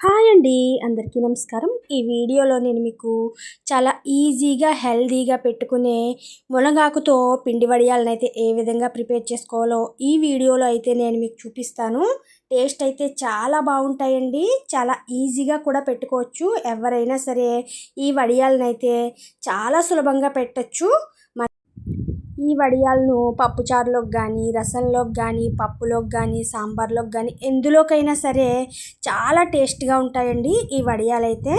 Hi అండి అందరికీ నమస్కారం. ఈ వీడియోలో నేను మీకు చాలా ఈజీగా హెల్దీగా పెట్టుకునే మునగాకుతో పిండి వడియాలను అయితే ఏ విధంగా ప్రిపేర్ చేసుకోవాలో ఈ వీడియోలో అయితే నేను మీకు చూపిస్తాను. టేస్ట్ అయితే చాలా బాగుంటాయండి. చాలా ఈజీగా కూడా పెట్టుకోవచ్చు. ఎవరైనా సరే ఈ వడియాలను అయితే చాలా సులభంగా పెట్టచ్చు. ఈ వడియాలను పప్పుచారులోకి కానీ రసంలోకి కానీ పప్పులోకి కానీ సాంబార్లోకి కానీ ఎందులోకైనా సరే చాలా టేస్ట్గా ఉంటాయండి ఈ వడియాలైతే.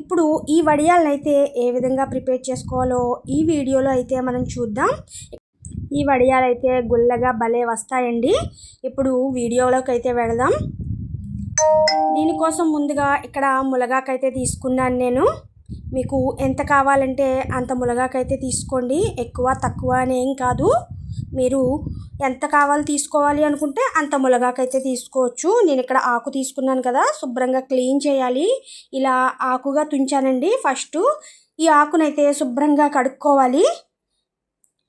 ఇప్పుడు ఈ వడియాలను అయితే ఏ విధంగా ప్రిపేర్ చేసుకోవాలో ఈ వీడియోలో అయితే మనం చూద్దాం. ఈ వడియాలు అయితే గుల్లగా భలే వస్తాయండి. ఇప్పుడు వీడియోలోకి అయితే వెళదాం. దీనికోసం ముందుగా ఇక్కడ ములగాకైతే తీసుకున్నాను నేను. మీకు ఎంత కావాలంటే అంత ములగాకైతే తీసుకోండి. ఎక్కువ తక్కువ అని ఏం కాదు. మీరు ఎంత కావాలి తీసుకోవాలి అనుకుంటే అంత ములగాకైతే తీసుకోవచ్చు. నేను ఇక్కడ ఆకు తీసుకున్నాను కదా శుభ్రంగా క్లీన్ చేయాలి. ఇలా ఆకుగా తుంచానండి ఫస్ట్. ఈ ఆకునైతే శుభ్రంగా కడుక్కోవాలి.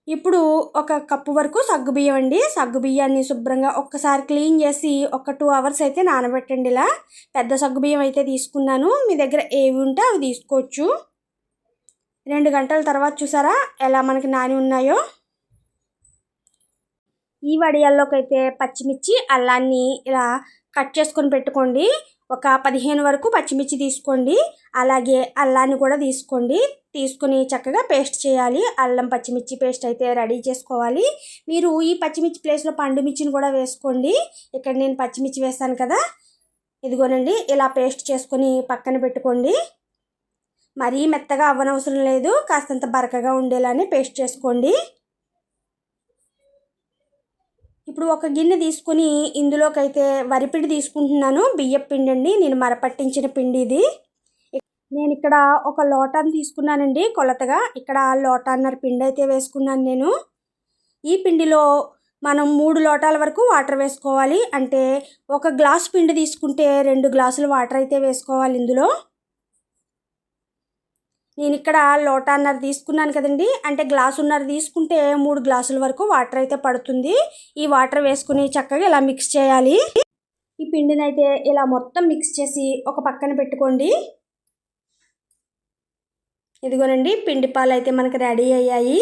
ఇప్పుడు ఒక కప్పు వరకు సగ్గుబియ్యం అండి. సగ్గుబియ్యాన్ని శుభ్రంగా ఒక్కసారి క్లీన్ చేసి ఒక టూ అవర్స్ అయితే నానబెట్టండి ఇలా. పెద్ద సగ్గుబియ్యం అయితే తీసుకున్నాను. మీ దగ్గర ఏవి ఉంటే అవి తీసుకోవచ్చు. రెండు గంటల తర్వాత చూసారా ఎలా మనకి నాని ఉన్నాయో. ఈ వడియాల్లోకి అయితే పచ్చిమిర్చి అల్లాన్ని ఇలా కట్ చేసుకొని పెట్టుకోండి. ఒక పదిహేను వరకు పచ్చిమిర్చి తీసుకోండి. అలాగే అల్లాన్ని కూడా తీసుకోండి. తీసుకుని చక్కగా పేస్ట్ చేయాలి. అల్లం పచ్చిమిర్చి పేస్ట్ అయితే రెడీ చేసుకోవాలి. మీరు ఈ పచ్చిమిర్చి ప్లేస్లో పండు మిర్చిని కూడా వేసుకోండి. ఇక్కడ నేను పచ్చిమిర్చి వేసాను కదా. ఇదిగోనండి ఇలా పేస్ట్ చేసుకొని పక్కన పెట్టుకోండి. మరీ మెత్తగా అవ్వనవసరం లేదు. కాస్తంత బరకగా ఉండేలానే పేస్ట్ చేసుకోండి. ఇప్పుడు ఒక గిన్నె తీసుకుని ఇందులోకైతే వరిపిండి తీసుకుంటున్నాను. బియ్యం పిండి అండి నేను మరపట్టించిన పిండి ఇది. నేను ఇక్కడ ఒక లోటాన్ని తీసుకున్నానండి కొలతగా. ఇక్కడ లోటాన్నర పిండి అయితే వేసుకున్నాను నేను. ఈ పిండిలో మనం మూడు లోటాల వరకు వాటర్ వేసుకోవాలి. అంటే ఒక గ్లాస్ పిండి తీసుకుంటే రెండు గ్లాసులు వాటర్ అయితే వేసుకోవాలి ఇందులో. నేను ఇక్కడ లోటాన్నర తీసుకున్నాను కదండి. అంటే గ్లాసున్నర తీసుకుంటే మూడు గ్లాసుల వరకు వాటర్ అయితే పడుతుంది. ఈ వాటర్ వేసుకుని చక్కగా ఇలా మిక్స్ చేయాలి. ఈ పిండిని అయితే ఇలా మొత్తం మిక్స్ చేసి ఒక పక్కన పెట్టుకోండి. ఇదిగోనండి పిండి పాలు అయితే మనకు రెడీ అయ్యాయి.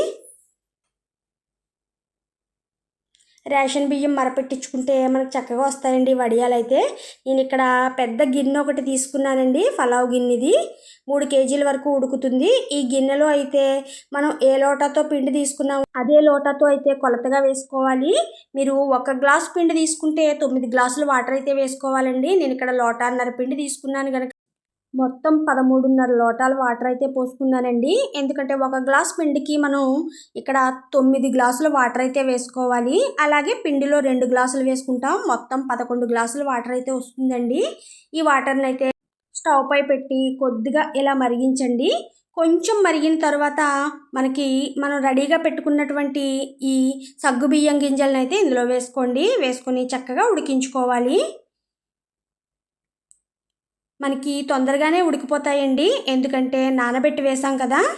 రేషన్ బియ్యం మరపెట్టించుకుంటే మనకు చక్కగా వస్తాయండి వడియాలు అయితే నేను ఇక్కడ పెద్ద గిన్నె ఒకటి తీసుకున్నానండి పలావ్ గిన్నెది. మూడు కేజీల వరకు ఉడుకుతుంది. ఈ గిన్నెలో అయితే మనం ఏ లోటాతో పిండి తీసుకున్నాము అదే లోటాతో అయితే కొలతగా వేసుకోవాలి. మీరు ఒక గ్లాస్ పిండి తీసుకుంటే తొమ్మిది గ్లాసులు వాటర్ అయితే వేసుకోవాలండి. నేను ఇక్కడ లోటాన్నర పిండి తీసుకున్నాను కనుక మొత్తం పదమూడున్నర లోటాల వాటర్ అయితే పోసుకున్నానండి. ఎందుకంటే ఒక గ్లాస్ పిండికి మనం ఇక్కడ తొమ్మిది గ్లాసుల వాటర్ అయితే వేసుకోవాలి. అలాగే పిండిలో రెండు గ్లాసులు వేసుకుంటాం. మొత్తం పదకొండు గ్లాసుల వాటర్ అయితే వస్తుందండి. ఈ వాటర్ని అయితే స్టవ్ పై పెట్టి కొద్దిగా ఇలా మరిగించండి. కొంచెం మరిగిన తర్వాత మనకి మనం రెడీగా పెట్టుకున్నటువంటి ఈ సగ్గుబియ్యం గింజలను అయితే ఇందులో వేసుకోండి. వేసుకొని చక్కగా ఉడికించుకోవాలి. మనకి తొందరగానే ఉడికిపోతాయండి. ఎందుకంటే నానబెట్టి వేసాం కదా.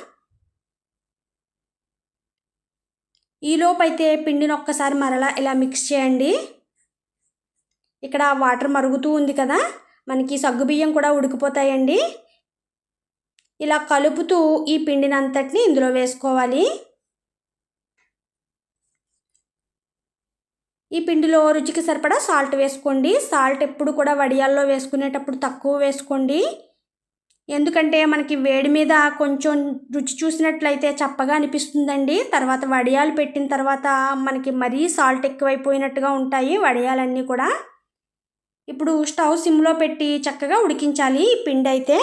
ఈలోపైతే పిండిని ఒక్కసారి మరలా ఇలా మిక్స్ చేయండి. ఇక్కడ వాటర్ మరుగుతూ ఉంది కదా. మనకి సగ్గుబియ్యం కూడా ఉడికిపోతాయండి. ఇలా కలుపుతూ ఈ పిండిని అంతటిని ఇందులో వేసుకోవాలి. ఈ పిండిలో రుచికి సరిపడా సాల్ట్ వేసుకోండి. సాల్ట్ ఎప్పుడు కూడా వడియాల్లో వేసుకునేటప్పుడు తక్కువ వేసుకోండి. ఎందుకంటే మనకి వేడి మీద కొంచెం రుచి చూసినట్లయితే చప్పగా అనిపిస్తుందండి. తర్వాత వడియాలు పెట్టిన తర్వాత మనకి మరీ సాల్ట్ ఎక్కువైపోయినట్టుగా ఉంటాయి వడియాలన్నీ కూడా. ఇప్పుడు స్టవ్ సిమ్లో పెట్టి చక్కగా ఉడికించాలి ఈ పిండి అయితే.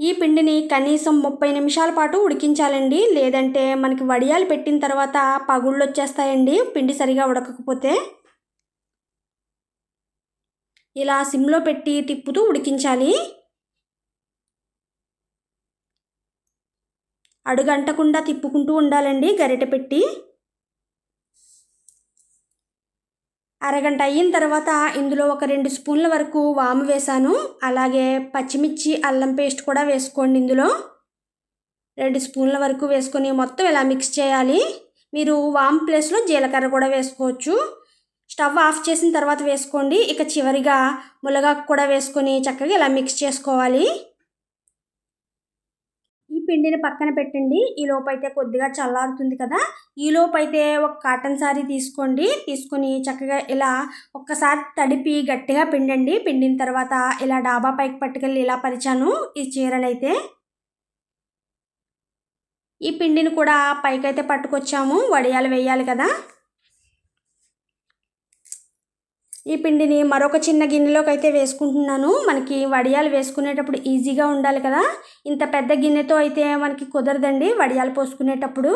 ఈ పిండిని కనీసం ముప్పై నిమిషాల పాటు ఉడికించాలండి. లేదంటే మనకి వడియాలు పెట్టిన తర్వాత పగుళ్ళు వచ్చేస్తాయండి. పిండి సరిగా ఉడకకపోతే. ఇలా సిమ్లో పెట్టి తిప్పుతూ ఉడికించాలి. అడుగంటకుండా తిప్పుకుంటూ ఉండాలండి గరిటె పెట్టి. అరగంట అయిన తర్వాత ఇందులో ఒక రెండు స్పూన్ల వరకు వాము వేసాను. అలాగే పచ్చిమిర్చి అల్లం పేస్ట్ కూడా వేసుకోండి ఇందులో. రెండు స్పూన్ల వరకు వేసుకొని మొత్తం ఇలా మిక్స్ చేయాలి. మీరు వామ్ ప్లేస్లో జీలకర్ర కూడా వేసుకోవచ్చు. స్టవ్ ఆఫ్ చేసిన తర్వాత వేసుకోండి. ఇక చివరిగా ములగాకు కూడా వేసుకొని చక్కగా ఇలా మిక్స్ చేసుకోవాలి. పిండిని పక్కన పెట్టండి. ఈ లోపైతే అయితే కొద్దిగా చల్లారుతుంది కదా. ఈ లోపైతే ఒక కాటన్ సారీ తీసుకోండి. తీసుకొని చక్కగా ఇలా ఒక్కసారి తడిపి గట్టిగా పిండండి. పిండిన తర్వాత ఇలా డాబా పైకి పట్టుకెళ్ళి ఇలా పరిచాను ఈ చీరనైతే. ఈ పిండిని కూడా పైకైతే పట్టుకొచ్చాము. వడియాలు వేయాలి కదా. ఈ పిండిని మరొక చిన్న గిన్నెలోకి అయితే వేసుకుంటున్నాను. మనకి వడియాలు వేసుకునేటప్పుడు ఈజీగా ఉండాలి కదా. ఇంత పెద్ద గిన్నెతో అయితే మనకి కుదరదండి వడియాలు పోసుకునేటప్పుడు.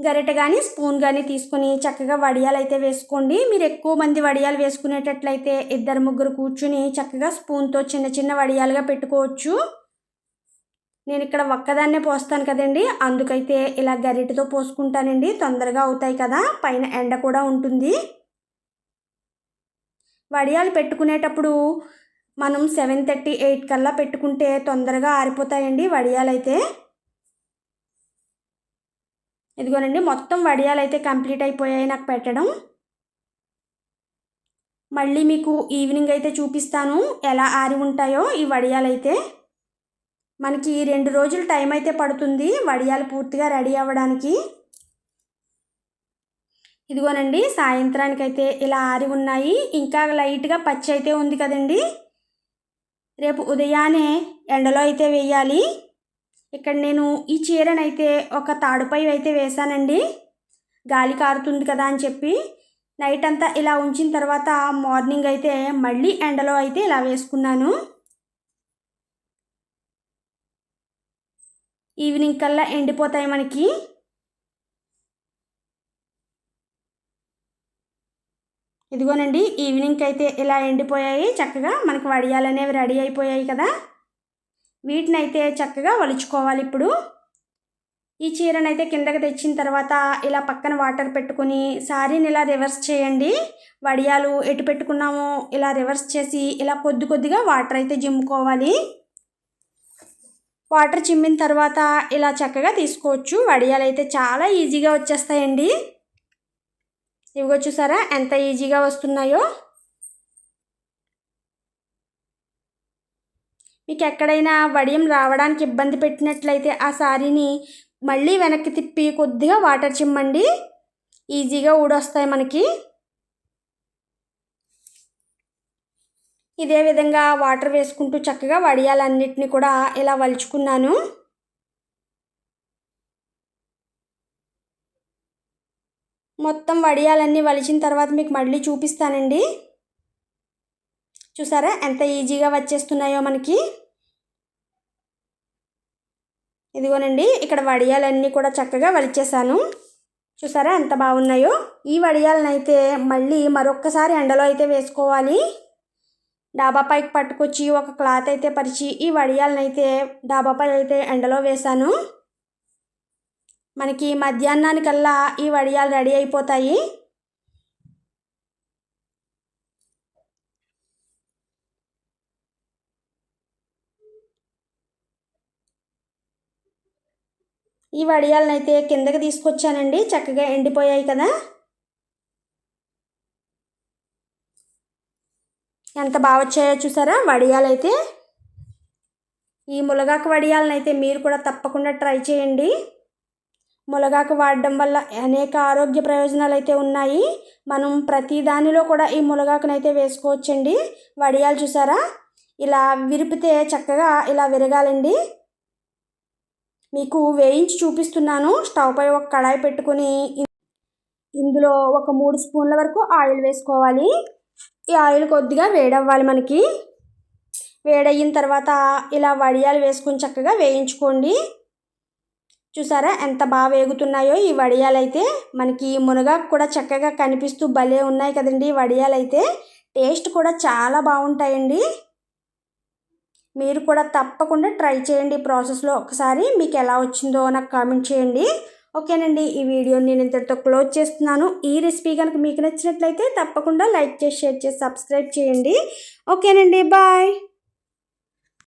గరిట కానీ స్పూన్ కానీ తీసుకొని చక్కగా వడియాలు అయితే వేసుకోండి. మీరు ఎక్కువ మంది వడియాలు వేసుకునేటట్లయితే ఇద్దరు ముగ్గురు కూర్చుని చక్కగా స్పూన్తో చిన్న చిన్న వడియాలుగా పెట్టుకోవచ్చు. నేను ఇక్కడ ఒక్కదాన్నే పోస్తాను కదండి. అందుకైతే ఇలా గరిటతో పోసుకుంటానండి. తొందరగా అవుతాయి కదా. పైన ఎండ కూడా ఉంటుంది. వడియాలు పెట్టుకునేటప్పుడు మనం సెవెన్ థర్టీ ఎయిట్ కల్లా పెట్టుకుంటే తొందరగా ఆరిపోతాయండి వడియాలైతే. ఇదిగోనండి మొత్తం వడియాలైతే కంప్లీట్ అయిపోయాయి నాకు పెట్టడం. మళ్ళీ మీకు ఈవినింగ్ అయితే చూపిస్తాను ఎలా ఆరి ఉంటాయో ఈ వడియాలు అయితే మనకి రెండు రోజులు టైం అయితే పడుతుంది వడియాలు పూర్తిగా రెడీ అవ్వడానికి. ఇదిగోనండి సాయంత్రానికి అయితే ఇలా ఆరి ఉన్నాయి. ఇంకా లైట్గా పచ్చి అయితే ఉంది కదండి. రేపు ఉదయాన్నే ఎండలో అయితే వేయాలి. ఇక్కడ నేను ఈ చీరనైతే ఒక తాడుపై అయితే వేశానండి. గాలి కారుతుంది కదా అని చెప్పి నైట్ అంతా ఇలా ఉంచిన తర్వాత మార్నింగ్ అయితే మళ్ళీ ఎండలో అయితే ఇలా వేసుకున్నాను. ఈవినింగ్ కల్లా ఎండిపోతాయి మనకి. ఇదిగోనండి ఈవినింగ్కి అయితే ఇలా ఎండిపోయాయి. చక్కగా మనకి వడియాలు అనేవి రెడీ అయిపోయాయి కదా. వీటిని అయితే చక్కగా వలుచుకోవాలి ఇప్పుడు. ఈ చీరను అయితే కిందకి తెచ్చిన తర్వాత ఇలా పక్కన వాటర్ పెట్టుకుని సారీని ఇలా రివర్స్ చేయండి. వడియాలు ఎటు పెట్టుకున్నామో ఇలా రివర్స్ చేసి ఇలా కొద్ది కొద్దిగా వాటర్ అయితే జిమ్ముకోవాలి వాటర్ చిమ్మిన తర్వాత ఇలా చక్కగా తీసుకోవచ్చు. వడియాలు అయితే చాలా ఈజీగా వచ్చేస్తాయండి. ఇవిగో చూసారా? ఎంత ఈజీగా వస్తున్నాయో. మీకు ఎక్కడైనా వడియం రావడానికి ఇబ్బంది పెట్టినట్లయితే ఆ సారీని మళ్ళీ వెనక్కి తిప్పి కొద్దిగా వాటర్ చిమ్మండి. ఈజీగా ఊడొస్తాయి మనకి. ఇదే విధంగా వాటర్ వేసుకుంటూ చక్కగా వడియాలన్నిటిని కూడా ఇలా వలుచుకున్నాను. మొత్తం వడియాలన్నీ వలిచిన తర్వాత మీకు మళ్ళీ చూపిస్తానండి. చూసారా? ఎంత ఈజీగా వచ్చేస్తున్నాయో మనకి. ఇదిగోనండి ఇక్కడ వడియాలన్నీ కూడా చక్కగా వలిచేసాను చూసారా? ఎంత బాగున్నాయో. ఈ వడియాలను అయితే మళ్ళీ మరొక్కసారి ఎండలో అయితే వేసుకోవాలి. డాబా పైకి పట్టుకొచ్చి ఒక క్లాత్ అయితే పరిచి ఈ వడియాలను అయితే డాబాపై అయితే ఎండలో వేశాను. మనకి మధ్యాహ్నానికల్లా ఈ వడియాలు రెడీ అయిపోతాయి. ఈ వడియాలను అయితే కిందకి తీసుకొచ్చానండి. చక్కగా ఎండిపోయాయి కదా. ఎంత బాగా వచ్చాయో చూసారా? వడియాలైతే. ఈ ములగాకు వడియాలను అయితే మీరు కూడా తప్పకుండా ట్రై చేయండి. ములగాకు వాడడం వల్ల అనేక ఆరోగ్య ప్రయోజనాలు అయితే ఉన్నాయి. మనం ప్రతి దానిలో కూడా ఈ ములగాకునైతే వేసుకోవచ్చండి. వడియాలు చూసారా? ఇలా విరిపితే చక్కగా ఇలా విరగాలండి. మీకు వేయించి చూపిస్తున్నాను. స్టవ్ పై ఒక కడాయి పెట్టుకుని ఇందులో ఒక మూడు స్పూన్ల వరకు ఆయిల్ వేసుకోవాలి. ఈ ఆయిల్ కొద్దిగా వేడవ్వాలి మనకి. వేడయిన తర్వాత ఇలా వడియాలు వేసుకొని చక్కగా వేయించుకోండి. చూసారా? ఎంత బాగా వేగుతున్నాయో ఈ వడియాలు అయితే మనకి మునగాకు కూడా చక్కగా కనిపిస్తూ భలే ఉన్నాయి కదండి వడియాలు అయితే టేస్ట్ కూడా చాలా బాగుంటాయండి. మీరు కూడా తప్పకుండా ట్రై చేయండి ప్రాసెస్లో. ఒకసారి మీకు ఎలా వచ్చిందో నాకు కామెంట్ చేయండి. ఓకేనండి ఈ వీడియో నేను ఇంతటితో క్లోజ్ చేస్తున్నాను. ఈ రెసిపీ కనుక మీకు నచ్చినట్లయితే తప్పకుండా లైక్ చేసి షేర్ చేసి సబ్స్క్రైబ్ చేయండి. ఓకేనండి బాయ్.